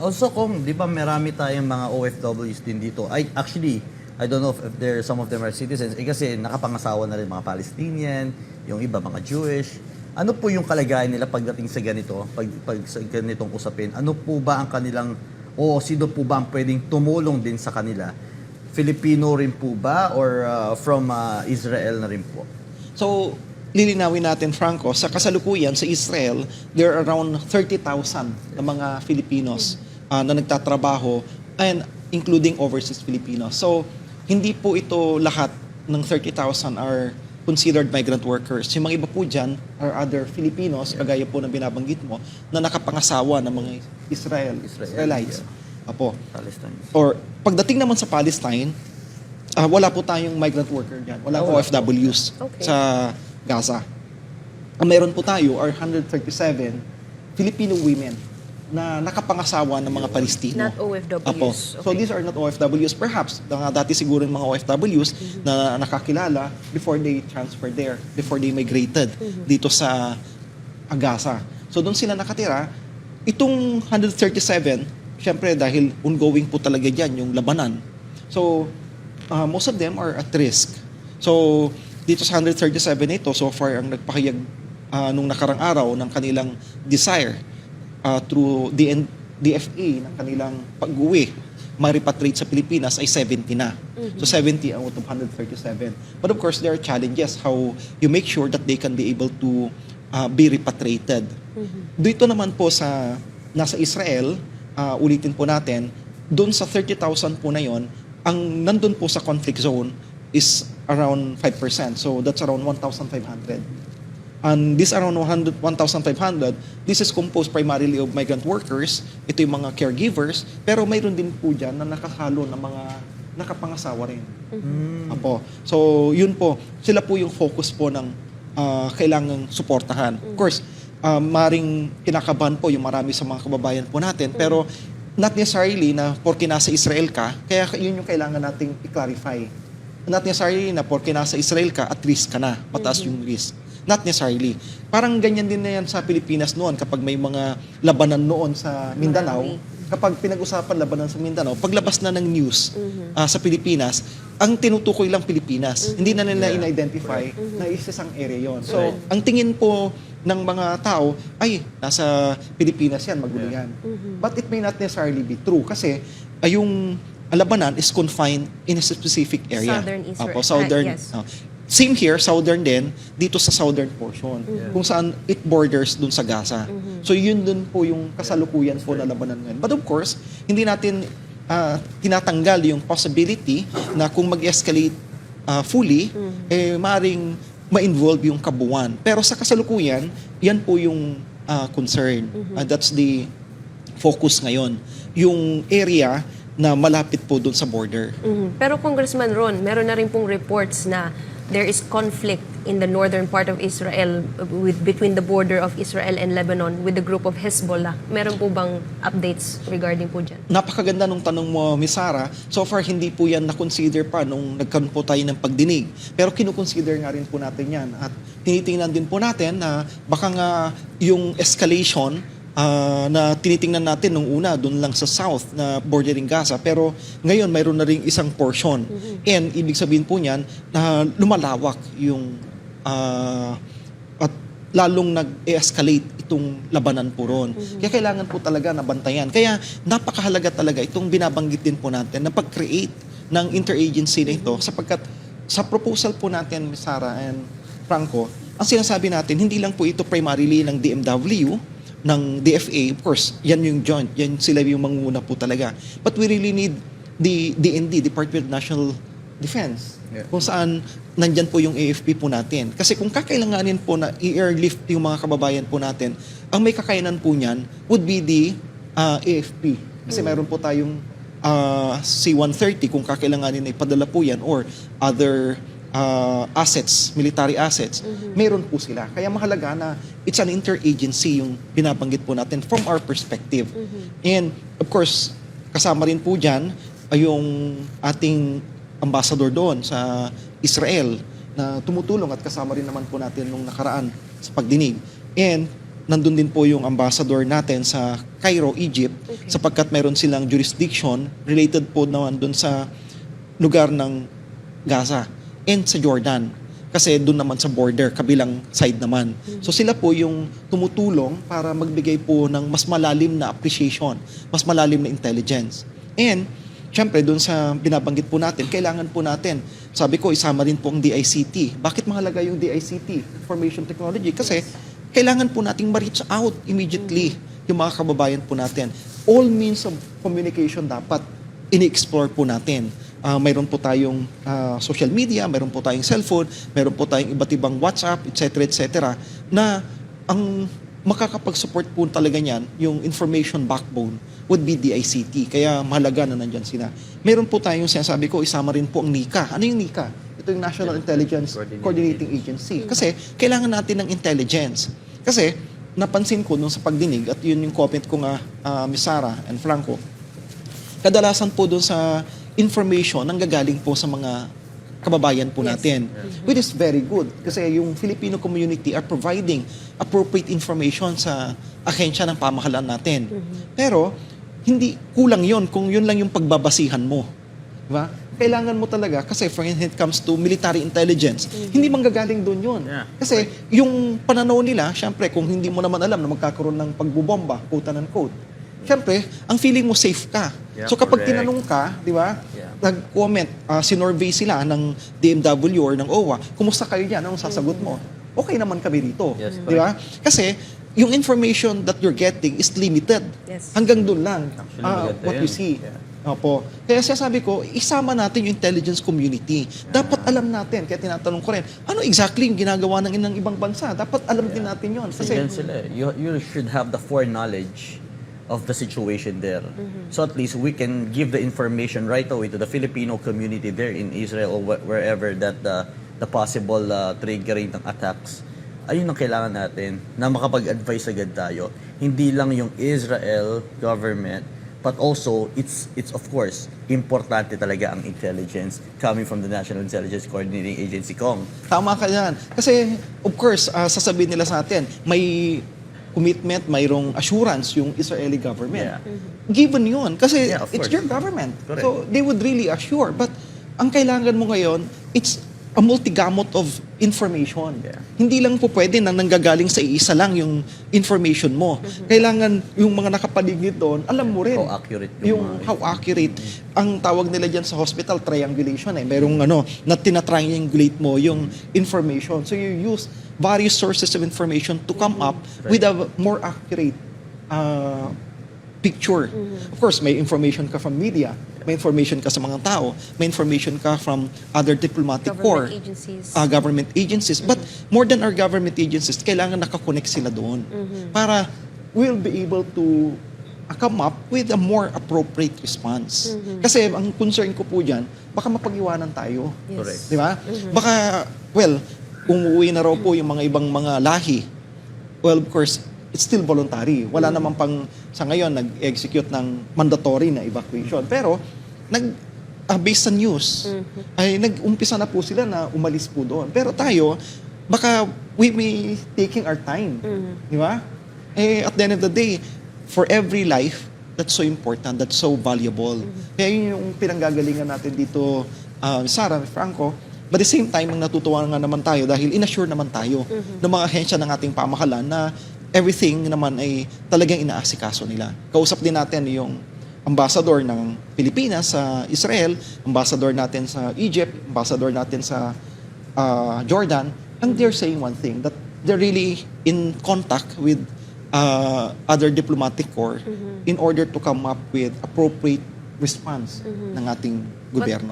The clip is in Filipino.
Also kung, di ba marami tayong mga OFWs din dito. I, actually, I don't know if, there, some of them are citizens. Eh kasi nakapangasawa na rin mga Palestinian, yung iba mga Jewish. Ano po yung kalagayan nila pagdating sa ganito, pag, pag sa ganitong usapin? Ano po ba ang kanilang, o sino po ba ang pwedeng tumulong din sa kanila? Filipino rin po ba or uh, from uh, Israel na rin po? So, lilinawin natin, Franco, sa kasalukuyan sa Israel, there are around 30,000 na mga Filipinos ah, na nagtatrabaho and including overseas Filipinos. So, hindi po ito lahat ng 30,000 are considered migrant workers. Yung mga iba po dyan are other Filipinos, kagaya po ng binabanggit mo, na nakapangasawa ng mga Israel, Israel, Israelites. Apo. Palestine. Or pagdating naman sa Palestine, ah, wala po tayong migrant worker dyan. Wala po Wala. OFWs Okay. sa Gaza. Ang meron po tayo are 137 Filipino women na nakapangasawa ng mga Palestino. Not OFWs. Apo. Okay. So these are not OFWs. Perhaps, mga dati siguro yung mga OFWs na nakakilala before they transferred there, before they migrated dito sa Gaza. So doon sila nakatira. Itong 137, syempre dahil ongoing po talaga dyan yung labanan. So uh, most of them are at risk. So dito sa 137 ito, so far ang nagpahayag ah, nung nakarang araw ng kanilang desire uh, through DN, DFA ng kanilang pag-uwi ma-repatriate sa Pilipinas ay 70 na. So 70 out of 137. But of course, there are challenges how you make sure that they can be able to uh, be repatriated. Dito naman po sa nasa Israel, uh, ulitin po natin, doon sa 30,000 po na yon, ang nandun po sa conflict zone is around 5%. So that's around 1,500. And this around 100 1,500, this is composed primarily of migrant workers. Ito yung mga caregivers. Pero mayroon din po dyan na nakahalo ng mga nakapangasawa rin. Apo. So, yun po. Sila po yung focus po ng ah, kailangang suportahan. Of course, ah, maring kinakabahan po yung marami sa mga kababayan po natin. Pero not necessarily na porke nasa Israel ka, kaya yun yung kailangan nating i-clarify. Not necessarily na porke nasa Israel ka, at risk ka na, mataas yung risk. Not necessarily. Parang ganyan din na yan sa Pilipinas noon kapag may mga labanan noon sa Mindanao. Marami. Kapag pinag-usapan labanan sa Mindanao, paglabas na ng news ah, sa Pilipinas, ang tinutukoy lang Pilipinas. Hindi na nila Yeah. in-identify na isa isang area yon. So, Right. ang tingin po ng mga tao, ay, nasa Pilipinas yan, magulo Yeah. yan. But it may not necessarily be true kasi ay yung labanan is confined in a specific area. Southern Israel. Apo, southern. Ah, yes. oh. Same here, southern din, dito sa southern portion, kung saan it borders dun sa Gaza. So yun dun po yung kasalukuyan po na labanan ngayon. But of course, hindi natin ah, tinatanggal yung possibility na kung mag-escalate ah, fully, eh maring ma-involve yung kabuuan. Pero sa kasalukuyan, yan po yung ah, concern. Ah, that's the focus ngayon. Yung area na malapit po dun sa border. Mhm. Pero Congressman Ron, meron na rin pong reports na there is conflict in the northern part of Israel with between the border of Israel and Lebanon with the group of Hezbollah. Meron po bang updates regarding po dyan? Napakaganda nung tanong mo, Miss Sarah. So far, hindi po yan na-consider pa nung nagkaroon po tayo ng pagdinig. Pero kinukonsider nga rin po natin yan. At tinitingnan din po natin na baka nga yung escalation ah, na tinitingnan natin nung una doon lang sa south na bordering Gaza. Pero ngayon, mayroon na rin isang portion. And ibig sabihin po niyan na lumalawak yung ah, at lalong nag-escalate itong labanan po ron. Kaya kailangan po talaga na bantayan. Kaya napakahalaga talaga itong binabanggit din po natin na pag-create ng interagency na ito sapagkat sa proposal po natin. Sarah and Franco, ang sinasabi natin, hindi lang po ito primarily ng DMW, ng DFA, of course, yan yung joint, yan sila yung manguna po talaga. But we really need the DND, Department of National Defense, Yeah. kung saan nandyan po yung AFP po natin. Kasi kung kakailanganin po na i-airlift yung mga kababayan po natin, ang may kakayanan po niyan would be the ah, AFP. Kasi meron po tayong ah, C-130 kung kakailanganin na ipadala po yan or other ah, assets, military assets, meron po sila. Kaya mahalaga na it's an interagency yung binabanggit po natin from our perspective. And of course, kasama rin po dyan ay yung ating ambassador doon sa Israel na tumutulong at kasama rin naman po natin nung nakaraan sa pagdinig. And nandun din po yung ambassador natin sa Cairo, Egypt, Okay. sapagkat meron silang jurisdiction related po naman dun sa lugar ng Gaza and sa Jordan. Kasi doon naman sa border, kabilang side naman. So sila po yung tumutulong para magbigay po ng mas malalim na appreciation, mas malalim na intelligence. And, syempre, doon sa binabanggit po natin, kailangan po natin, sabi ko, isama rin po ang DICT. Bakit mahalaga yung DICT, Information Technology? Kasi kailangan po nating ma-reach out immediately yung mga kababayan po natin. All means of communication dapat ini-explore po natin. Ah, mayroon po tayong ah, social media, mayroon po tayong cellphone, mayroon po tayong iba't ibang WhatsApp, etc. etc. na ang makakapag-support po talaga niyan, yung information backbone would be the ICT. Kaya mahalaga na nandyan sila. Meron po tayong sinasabi ko, isama rin po ang NICA. Ano yung NICA? Ito yung National Intelligence Coordinating Coordinating Agency. Kasi kailangan natin ng intelligence. Kasi napansin ko nung sa pagdinig, at yun yung comment ko nga, ah, Miss Sarah and Franco, kadalasan po doon sa information ang gagaling po sa mga kababayan po natin. Which is very good. Kasi yung Filipino community are providing appropriate information sa ahensya ng pamahalaan natin. Pero, hindi kulang yon kung yun lang yung pagbabasihan mo. Di ba? Kailangan mo talaga, kasi for when it comes to military intelligence, hindi manggagaling doon yun. Yeah. Kasi yung pananaw nila, syempre, kung hindi mo naman alam na magkakaroon ng pagbubomba, quote and unquote, syempre, ang feeling mo safe ka. Yeah, so kapag correct. tinanong ka, di ba, Yeah. nag-comment, uh, sinorvey sila ng DMW or ng OWA, kumusta kayo dyan? Anong sasagot mo? Okay naman kami dito. Yes, di ba? Kasi, yung information that you're getting is limited. Yes. Hanggang doon lang. Actually, ah, maganda what yun. you see. Yeah. Opo. Kaya sasabi ko, isama natin yung intelligence community. Dapat alam natin, kaya tinatanong ko rin, ano exactly yung ginagawa ng ng ibang bansa? Dapat alam din natin yon Kasi Kasi, yan sila. eh. You, you should have the foreknowledge of the situation there. So at least we can give the information right away to the Filipino community there in Israel or wh- wherever that the, the possible uh, triggering ng attacks. Ayun ang kailangan natin na makapag-advise agad tayo. Hindi lang yung Israel government but also it's it's of course importante talaga ang intelligence coming from the National Intelligence Coordinating Agency COM. tama ka yan. Kasi, of course, ah, sasabihin nila sa atin, may commitment, mayroong assurance yung Israeli government. Yeah. Given yun. Kasi Yeah, it's course. your government. Correct. So, they would really assure. But, ang kailangan mo ngayon, it's a multigamut of information. Yeah. Hindi lang po pwede na nanggagaling sa isa lang yung information mo. Kailangan yung mga nakapaligid doon, alam mo rin. How accurate yung yung how accurate. Ang tawag nila dyan sa hospital, triangulation eh. Merong ano, na tinatriangulate mo yung information. So you use various sources of information to come up with a more accurate uh, picture. Of course, may information ka from media, may information ka sa mga tao, may information ka from other diplomatic corps, Government agencies. uh, government agencies. But more than our government agencies, kailangan nakakonect sila doon para we'll be able to uh, come up with a more appropriate response. Kasi ang concern ko po dyan, baka mapag-iwanan tayo. Yes. Correct. Di ba? Baka, well, umuwi na raw po yung mga ibang mga lahi. Well, of course, it's still voluntary. Wala naman pang, sa ngayon, nag-execute ng mandatory na evacuation. Pero, nag, ah, based sa news, ay nag-umpisa na po sila na umalis po doon. Pero tayo, baka we may taking our time. Di ba? Eh, at the end of the day, for every life, that's so important, that's so valuable. Kaya yun yung pinanggagalingan natin dito, uh, Sarah, Franco, but at the same time, ang natutuwa nga naman tayo dahil inassure naman tayo ng mga ahensya ng ating pamahalaan na everything naman ay talagang inaasikaso nila. Kausap din natin yung ambassador ng Pilipinas sa Israel, ambassador natin sa Egypt, ambassador natin sa uh, Jordan, and they're saying one thing, that they're really in contact with uh, other diplomatic corps in order to come up with appropriate response ng ating gobyerno.